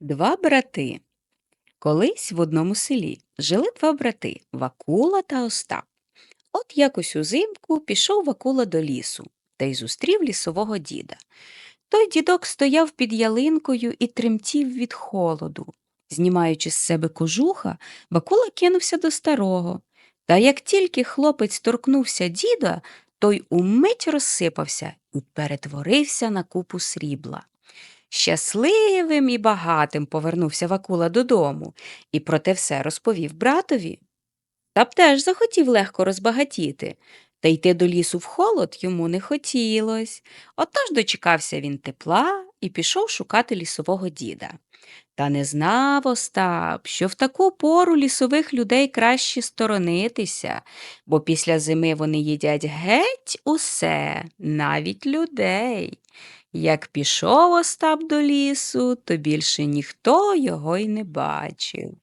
Два брати. Колись в одному селі жили два брати Вакула та Остап. От якось узимку пішов Вакула до лісу та й зустрів лісового діда. Той дідок стояв під ялинкою і тремтів від холоду. Знімаючи з себе кожуха, Вакула кинувся до старого. Та як тільки хлопець торкнувся діда, той умить розсипався і перетворився на купу срібла. Щасливим і багатим повернувся Вакула додому і про те все розповів братові. Та б теж захотів легко розбагатіти, та йти до лісу в холод йому не хотілось. Отож дочекався він тепла і пішов шукати лісового діда. Та не знав Остап, що в таку пору лісових людей краще сторонитися, бо після зими вони їдять геть усе, навіть людей. Як пішов Остап до лісу, то більше ніхто його й не бачив.